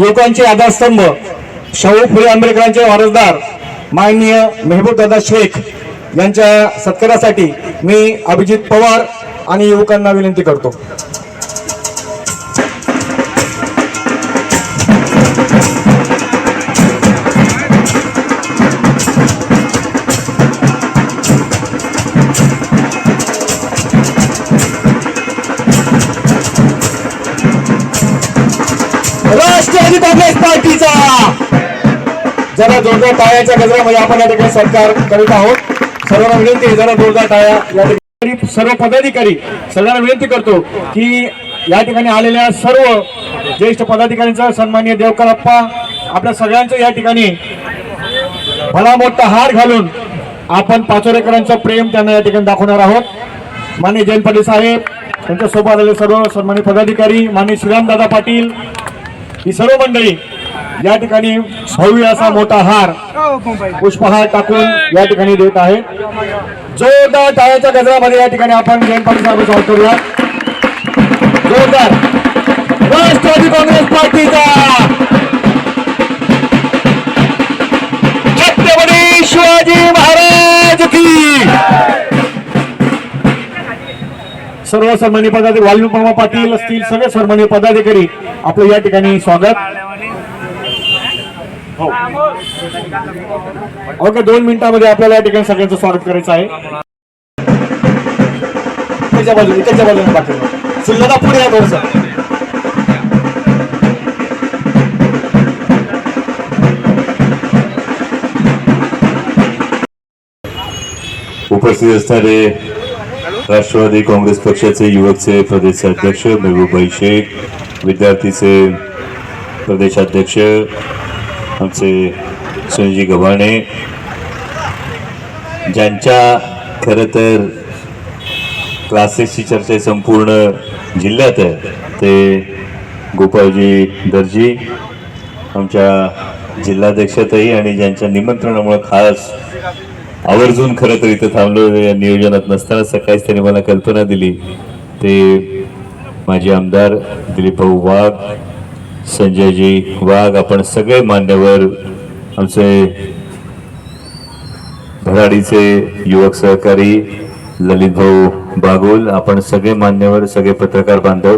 युवकांचे आधारस्तंभ शाहू फुले आंबेडकरांचे वारसदार माननीय मेहबूबदादा शेख यांच्या सत्कारासाठी मी अभिजित पवार आणि युवकांना विनंती करतो. जरा जोरदार टाळ्याच्या गजरामध्ये आपण या ठिकाणी सरकार करीत आहोत. सर्वांना विनंती आहे जरा जोरदार टाळ्या. या ठिकाणी सर्व पदाधिकारी सर्वांना विनंती करतो की या ठिकाणी आलेल्या सर्व ज्येष्ठ पदाधिकाऱ्यांचा सन्मान्य देवकरप्पा आपल्या सगळ्यांचं या ठिकाणी भला मोठा हार घालून आपण पाचोरेकरांचं प्रेम त्यांना या ठिकाणी दाखवणार आहोत. मान्य जयंत पाटील साहेब त्यांच्यासोबत आलेले सर्व सन्मान्य पदाधिकारी माननीय श्रीरामदादा पाटील ही सर्व मंडळी या ठिकाणी भव्य असा मोठा हार पुष्पहार टाकून या ठिकाणी देत आहे. जोरदार टाळ्याच्या गजरामध्ये या ठिकाणी आपण जयंत पाटील साहेब स्वागत करूया. जोरदार. राष्ट्रवादी काँग्रेस पार्टीचा छत्रपती शिवाजी महाराज की. सर्व सन्मान्य पदाधिकारी वाल्मी पाटील असतील सगळे सन्मान्य पदाधिकारी आपलं या ठिकाणी स्वागत. हो. ओके दोन मिनिटांमध्ये आपल्याला या ठिकाणी सगळ्यांचं स्वागत करायचं आहे. इकडच्या बाजूला इकडच्या पाठवलं पुढे या उपस्थित असणारे राष्ट्रवादी काँग्रेस पक्षाचे युवकचे प्रदेशाध्यक्ष मेहबूबाई शेख विद्यार्थीचे प्रदेशाध्यक्ष आमचे सुनीजी गव्हाणे. ज्यांच्या खरं तर क्लासेसची चर्चा संपूर्ण जिल्ह्यात आहे ते गोपाळजी दर्जी आमच्या जिल्हाध्यक्षताई आणि ज्यांच्या निमंत्रणामुळे खास आवर्जून खरं तर इथं थांबलो या नियोजनात नसताना सकाळीच त्यांनी मला कल्पना दिली. ते माजी आमदार दिलीप भाऊ वाघ संजयजी वाघ आपण सगळे मान्यवर आमचे भराडीचे युवक सहकारी ललित भाऊ बागुल आपण सगळे मान्यवर सगळे पत्रकार बांधव.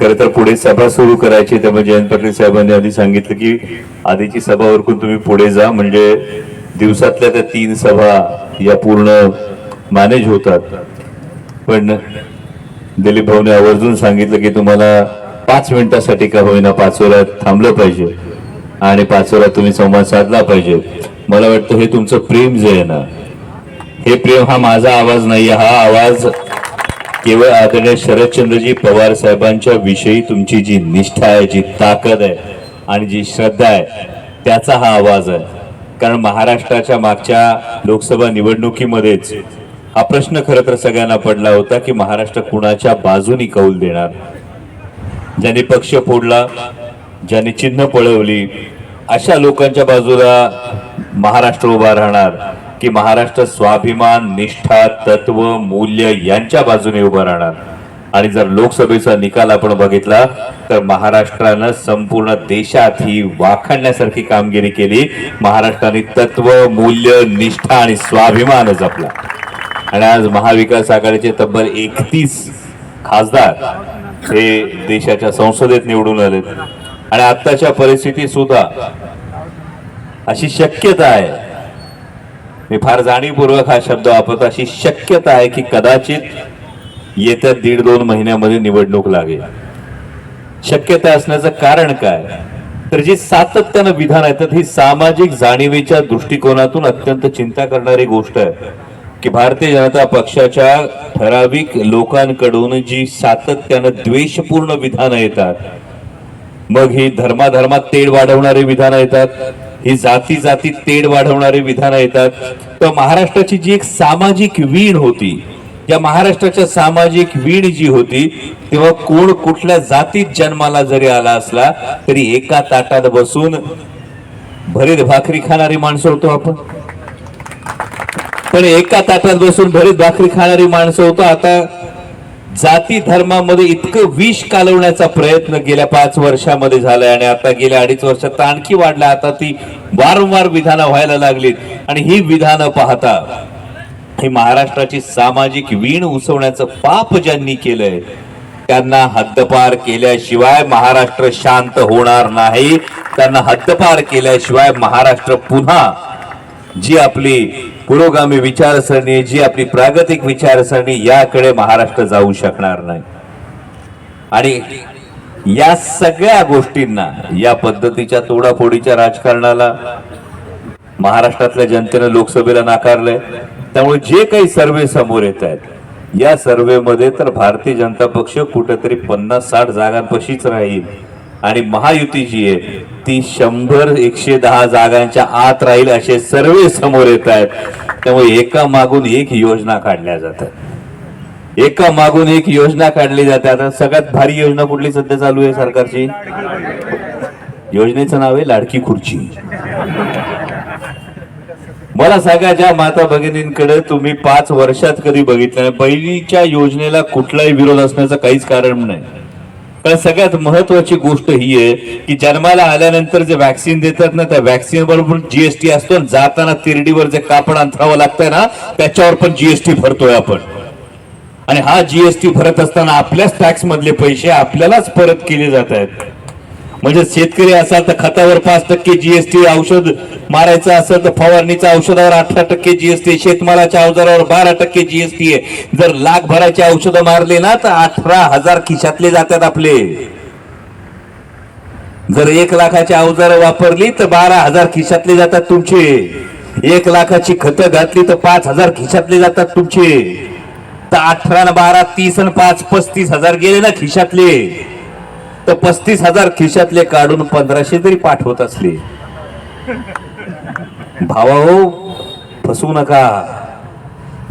खरं तर पुढे सभा सुरू करायची त्यामुळे जयंत पाटील साहेबांनी आधी सांगितलं की आधीची सभा उरकून तुम्ही पुढे जा म्हणजे दिवसातल्या त्या तीन सभा या पूर्ण मॅनेज होतात. पण दिलीप भाऊने आवर्जून सांगितलं की तुम्हाला पाच मिनिटासाठी का होईना पाचोऱ्यात थांबलं पाहिजे. आणि पाचोऱ्यात तुम्ही संवाद साधला पाहिजे. मला वाटतं हे तुमचं प्रेम जे आहे ना हे प्रेम हा माझा आवाज नाही हा आवाज केवळ आदरणीय शरदचंद्रजी पवार साहेबांच्या विषयी तुमची जी निष्ठा आहे जी ताकद आहे आणि जी श्रद्धा आहे त्याचा हा आवाज आहे. कारण महाराष्ट्राच्या मागच्या लोकसभा निवडणुकीमध्येच हा प्रश्न खरं तर सगळ्यांना पडला होता की महाराष्ट्र कुणाच्या बाजूनी कौल देणार? ज्यांनी पक्ष फोडला ज्यांनी चिन्ह पळवली अशा लोकांच्या बाजूला महाराष्ट्र उभा राहणार की महाराष्ट्र स्वाभिमान निष्ठा तत्व मूल्य यांच्या बाजूने उभा राहणार. आणि जर लोकसभेचा निकाल आपण बघितला तर महाराष्ट्रानं संपूर्ण देशात ही वाखाणण्यासारखी कामगिरी केली. महाराष्ट्राने तत्व मूल्य निष्ठा आणि स्वाभिमान जपला. आणि आज महाविकास आघाडीचे तब्बल एकतीस खासदार हे देशाच्या संसदेत निवडून आलेत आणि आत्ताच्या परिस्थितीत सुद्धा अशी शक्यता आहे. मी फार जाणीवपूर्वक हा शब्द वापरतो. अशी शक्यता आहे की कदाचित येत्या दीड दोन महिन्यामध्ये निवडणूक लागेल. शक्यता असण्याचं कारण काय? तर जी सातत्यानं विधान येतात ही सामाजिक जाणीवेच्या दृष्टिकोनातून अत्यंत चिंता करणारी गोष्ट आहे. की भारतीय जनता पक्षाच्या ठराविक लोकांकडून जी सातत्यानं द्वेषपूर्ण विधानं येतात मग ही धर्माधर्मात तेढ वाढवणारी विधानं येतात ही जाती जातीत तेढ वाढवणारी विधानं येतात. तर महाराष्ट्राची जी एक सामाजिक वीण होती या महाराष्ट्राच्या सामाजिक वीण जी होती तेव्हा कोण कुठल्या जातीत जन्माला जरी आला असला तरी एका ताटात बसून भरीत भाकरी खाणारी माणसं होतो आपण. पण एका ताटात बसून भरीत भाकरी खाणारी माणसं होतो. आता जाती धर्मामध्ये इतकं विष कालवण्याचा प्रयत्न गेल्या पाच वर्षामध्ये झालाय आणि आता गेल्या अडीच वर्षात तर आणखी वाढला. आता ती वारंवार विधानं व्हायला लागलीत. आणि ही विधानं पाहता ही महाराष्ट्राची सामाजिक वीण उसवण्याचं पाप ज्यांनी केलंय त्यांना हद्दपार केल्याशिवाय महाराष्ट्र शांत होणार नाही. त्यांना हद्दपार केल्याशिवाय महाराष्ट्र पुन्हा जी आपली पुरोगामी विचारसरणी जी आपली प्रागतिक विचारसरणी याकडे महाराष्ट्र जाऊ शकणार नाही. आणि या सगळ्या गोष्टींना या पद्धतीच्या तोडाफोडीच्या राजकारणाला महाराष्ट्रातल्या जनतेनं लोकसभेला नाकारलंय. त्यामुळे जे काही सर्वे समोर येत आहेत या सर्वेमध्ये तर भारतीय जनता पक्ष कुठेतरी पन्नास साठ जागांपाशीच राहील. आणि महायुती जी आहे ती शंभर एकशे दहा जागांच्या आत राहील असे सर्वे समोर येत आहेत. त्यामुळे एका मागून एक योजना काढल्या जातात. एका मागून एक योजना काढली जाते. आता सगळ्यात भारी योजना कुठली सध्या चालू आहे सरकारची? योजनेचं नाव आहे लाडकी खुर्ची. मला सांगा ज्या माता भगिनींकडे तुम्ही पाच वर्षात कधी बघितलं नाही पहिलीच्या योजनेला कुठलाही विरोध असण्याचं काहीच कारण नाही. कारण सगळ्यात महत्वाची गोष्ट ही आहे की जन्माला आल्यानंतर जे वॅक्सिन देतात ना त्या वॅक्सिन बरोबर जीएसटी असतो जाताना तिरडीवर जे कापड अंथरावं लागतंय ना त्याच्यावर पण जीएसटी भरतोय आपण. आणि हा जीएसटी भरत असताना आपल्याच टॅक्स मधले पैसे आपल्यालाच परत केले जात आहेत. म्हणजे शेतकरी असाल तर खतावर पाच टक्के जीएसटी औषध मारायचं असेल तर फवारणीचा औषधावर अठरा टक्के जीएसटी शेतमालाच्या अवजारावर बारा टक्के जीएसटी आहे. जर लाख भराचे औषधं मारले ना तर अठरा हजार खिशातले जातात आपले. जर एक लाखाची अवजारं वापरली तर बारा हजार खिशातले जातात तुमचे. एक लाखाची खतं घातली तर पाच हजार खिशातले जातात तुमचे. तर अठरा बारा तीस आणि पाच पस्तीस हजार गेले ना खिशातले. तर पस्तीस हजार खिशातले काढून पंधराशे तरी पाठवत असले. भावा हो फसू नका.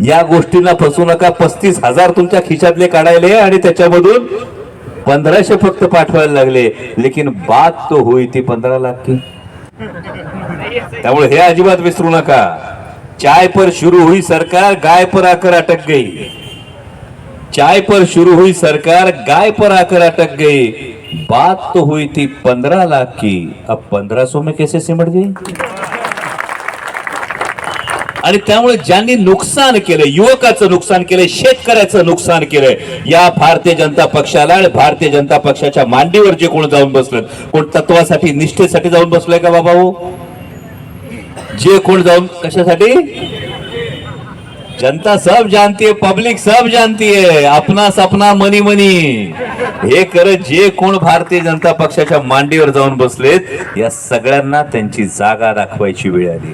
या गोष्टींना फसू नका. पस्तीस हजार तुमच्या खिशातले काढायले आणि त्याच्यामधून पंधराशे फक्त पाठवायला लागले. लेकिन बात तो होई ती पंधरा लाख की. त्यामुळे हे अजिबात विसरू नका. चाय पर शुरू हुई सरकार गाय पर आकर अटक गई. चाय पर शुरू हुई सरकार गाय पर आकर अटक गई. बात तो हुई थी पंद्रह लाख की। अब पंद्रह सौ में कैसे सिमट गई? आणि त्यामुळे ज्यांनी नुकसान केलं युवकाचं नुकसान केलंय शेतकऱ्याचं नुकसान केलंय या भारतीय जनता पक्षाला आणि भारतीय जनता पक्षाच्या मांडीवर जे कोण जाऊन बसलं कोण तत्वासाठी निष्ठेसाठी जाऊन बसलंय का बाबा हो जे कोण जाऊन कशासाठी? जनता सब जानती है पब्लिक सब जानती है अपना सपना मनी मनी। हे करत जे कोण भारतीय जनता पक्षाच्या मांडीवर जाऊन बसलेत या सगळ्यांना त्यांची जागा दाखवायची वेळ आली.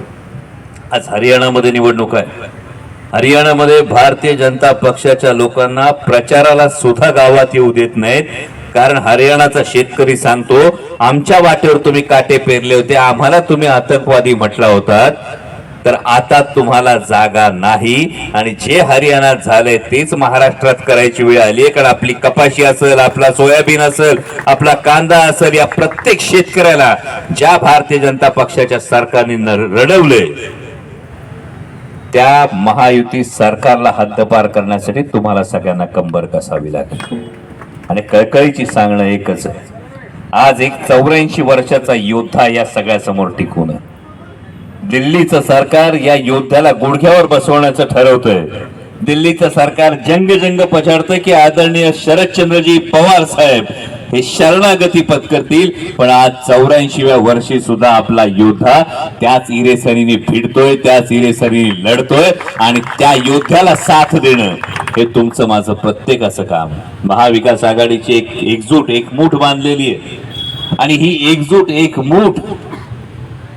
आज हरियाणामध्ये निवडणूक आहे. हरियाणामध्ये भारतीय जनता पक्षाच्या लोकांना प्रचाराला सुद्धा गावात येऊ देत नाहीत. कारण हरियाणाचा शेतकरी सांगतो आमच्या वाटेवर तुम्ही काटे पेरले होते आम्हाला तुम्ही आतंकवादी म्हटला होतात. तर आता तुम्हाला जागा नाही. आणि जे हरियाणात झालंय तेच महाराष्ट्रात करायची वेळ आली. आहे कारण आपली कपाशी असेल आपला सोयाबीन असेल आपला कांदा असेल या प्रत्येक शेतकऱ्याला ज्या भारतीय जनता पक्षाच्या सरकारने रडवलंय त्या महायुती सरकारला हद्दपार करण्यासाठी तुम्हाला सगळ्यांना कंबर कसावी लागेल. आणि कळकळीची सांगणं एकच आहे. आज एक चौऱ्याऐंशी वर्षाचा योद्धा या सगळ्यासमोर टिकून आहे. दिल्लीचं सरकार या योद्ध्याला गुडघ्यावर बसवण्याचं ठरवतंय. दिल्लीचं सरकार जंग जंग पछाडतं की आदरणीय शरदचंद्रजी पवार साहेब हे शरणागती पत्करतील पण आज चौऱ्याऐंशीव्या वर्षी सुद्धा आपला योद्धा त्याच इरेसरीने भिडतोय त्याच इरेसरीने लढतोय आणि त्या योद्ध्याला साथ देणं हे तुमचं माझं प्रत्येकाचं काम. महाविकास आघाडीची एक एकजूट एक मूठ बांधलेली आहे. आणि ही एकजूट एक मूठ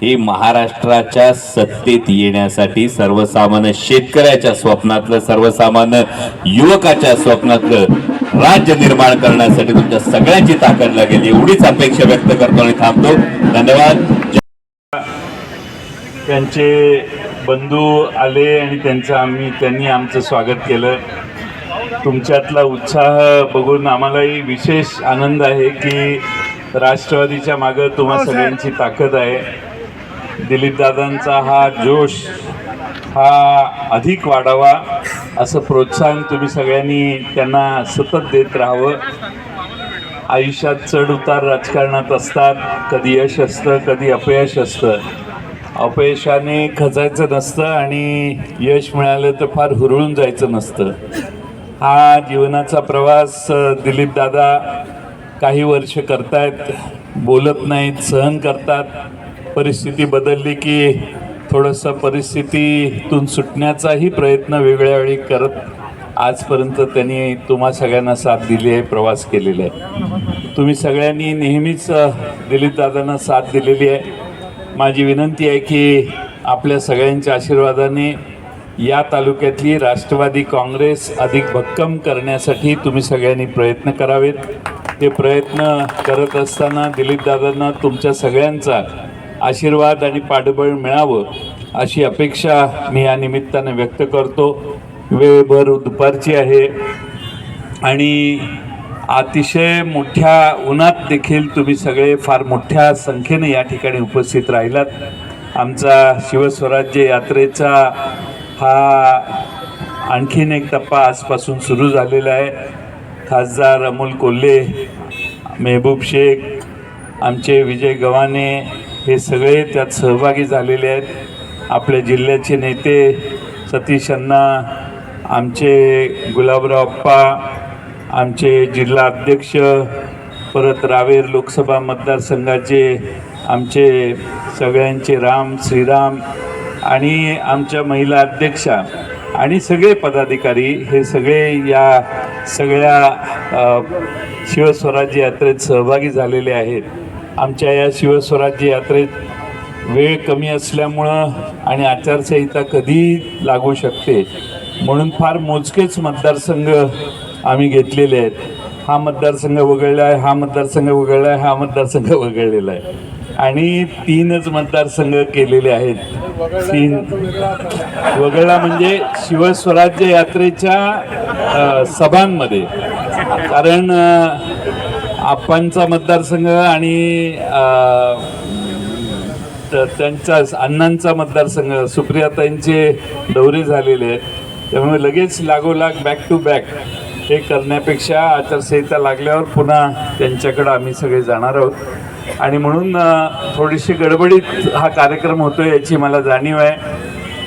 ही महाराष्ट्राच्या सत्तेत येण्यासाठी सर्वसामान्य शेतकऱ्याच्या स्वप्नातलं सर्वसामान्य युवकाच्या स्वप्नातलं राज्य निर्माण करण्यासाठी तुमच्या सगळ्यांची ताकद लागेल. एवढीच अपेक्षा व्यक्त करतो आणि थांबतो. धन्यवाद. त्यांचे बंधू आले आणि त्यांचं आम्ही त्यांनी आमचं स्वागत केलं. तुमच्यातला उत्साह बघून आम्हालाही विशेष आनंद आहे की राष्ट्रवादीच्या मागं तुम्हा सगळ्यांची ताकद आहे. दिलीपदादांचा हा जोश हा अधिक वाढावा असं प्रोत्साहन तुम्ही सगळ्यांनी त्यांना सतत देत राहावं. आयुष्यात चढ उतार राजकारणात असतात कधी यश असतं कधी अपयश असतं. अपयशाने खचायचं नसतं आणि यश मिळालं तर फार हुरळून जायचं नसतं. हा जीवनाचा प्रवास दिलीप दादा काही वर्ष करतायत बोलत नाहीत सहन करतात. परिस्थिती बदलली की थोडंसं परिस्थितीतून सुटण्याचाही प्रयत्न वेगळ्या वेळी करत आजपर्यंत त्यांनी तुम्हा सगळ्यांना साथ दिली आहे प्रवास केलेला आहे. तुम्ही सगळ्यांनी नेहमीच दिलीप दादांना साथ दिलेली आहे. माझी विनंती आहे की आपल्या सगळ्यांच्या आशीर्वादाने या तालुक्यातली राष्ट्रवादी काँग्रेस अधिक भक्कम करण्यासाठी तुम्ही सगळ्यांनी प्रयत्न करावेत. ते प्रयत्न करत असताना दिलीपदादांना तुमच्या सगळ्यांचा आशीर्वाद आणि पाठबळ मिळावं अशी अपेक्षा मी या निमित्तानं व्यक्त करतो. वेळभर दुपारची आहे आणि अतिशय मोठ्या उन्हात देखील तुम्ही सगळे फार मोठ्या संख्येने या ठिकाणी उपस्थित राहिलात. आमचा शिवस्वराज्य यात्रेचा हा आणखीन एक टप्पा आजपासून सुरू झालेला आहे. खासदार अमोल कोल्हे मेहबूब शेख आमचे विजय गव्हाणे हे सगळे त्यात सहभागी झालेले आहेत. आपल्या जिल्ह्याचे नेते सतीश अण्णा आमचे गुलाबराव अप्पा आमचे जिल्हा अध्यक्ष परत रावेर लोकसभा मतदारसंघाचे आमचे सगळ्यांचे राम श्रीराम आणि आमच्या महिला अध्यक्षा आणि सगळे पदाधिकारी हे सगळे या सगळ्या शिवस्वराज्य यात्रेत सहभागी झालेले आहेत. आमच्या या शिवस्वराज्य यात्रेत वेळ कमी असल्यामुळं आणि आचारसंहिता कधी लागू शकते. म्हणून फार मोजकेच मतदारसंघ आम्ही घेतलेले आहेत. हा मतदारसंघ वगळला आहे हा मतदारसंघ वगळला आहे हा मतदारसंघ वगळलेला आहे. आणि तीनच मतदारसंघ केलेले आहेत. तीन. वगळला म्हणजे शिवस्वराज्य यात्रेच्या सभांमध्ये. कारण आप्पांचा मतदारसंघ आणि त- त्यांचा अण्णांचा मतदारसंघ सुप्रियाताईंचे दौरे झालेले आहेत. त्यामुळे लगेच लागोलाग बॅक टू बॅक हे करण्यापेक्षा आचारसंहिता लागल्यावर पुन्हा त्यांच्याकडं आम्ही सगळे जाणार आहोत. आणि म्हणून थोडीशी गडबडीत हा कार्यक्रम होतो याची मला जाणीव आहे.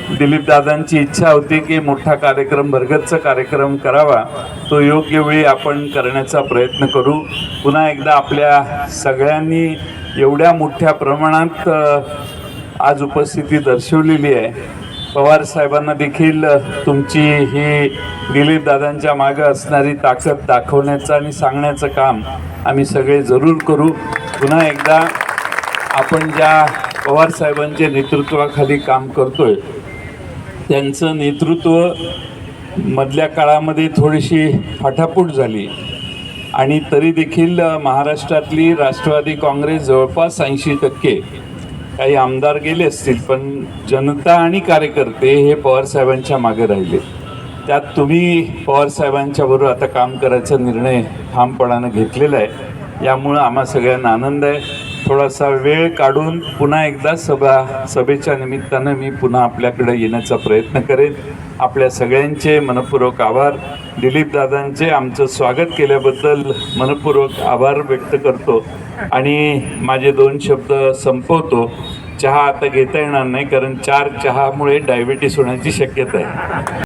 दिलीपदादांची इच्छा होती की मोठा कार्यक्रम भरगतचा कार्यक्रम करावा. तो योग्य वेळी आपण करण्याचा प्रयत्न करू. पुन्हा एकदा आपल्या सगळ्यांनी एवढ्या मोठ्या प्रमाणात आज उपस्थिती दर्शवलेली आहे. पवार साहेबांना देखील तुमची ही दिलीपदादांच्या मागं असणारी ताकद दाखवण्याचं आणि सांगण्याचं काम आम्ही सगळे जरूर करू. पुन्हा एकदा आपण ज्या पवार साहेबांच्या नेतृत्वाखाली काम करतोय त्यांचं नेतृत्व मधल्या काळामध्ये थोडीशी फाटाफूट झाली. आणि तरी देखील महाराष्ट्रातली राष्ट्रवादी काँग्रेस जवळपास ऐंशी टक्के. काही आमदार गेले असतील पण जनता आणि कार्यकर्ते हे पवारसाहेबांच्या मागे राहिले. त्यात तुम्ही पवारसाहेबांच्या बरोबर आता काम करायचा निर्णय ठामपणानं घेतलेला आहे. यामुळं आम्हा सगळ्यांना आनंद आहे. थोडासा वेळ काढून पुन्हा एकदा सभा सभेच्या निमित्तानं मी पुन्हा आपल्याकडे येण्याचा प्रयत्न करेन. आपल्या सगळ्यांचे मनपूर्वक आभार. दिलीप दादांचे आमचं स्वागत केल्याबद्दल मनपूर्वक आभार व्यक्त करतो. आणि माझे दोन शब्द संपवतो. चहा आता घेता येणार नाही कारण चार चहामुळे डायबिटीस होण्याची शक्यता आहे.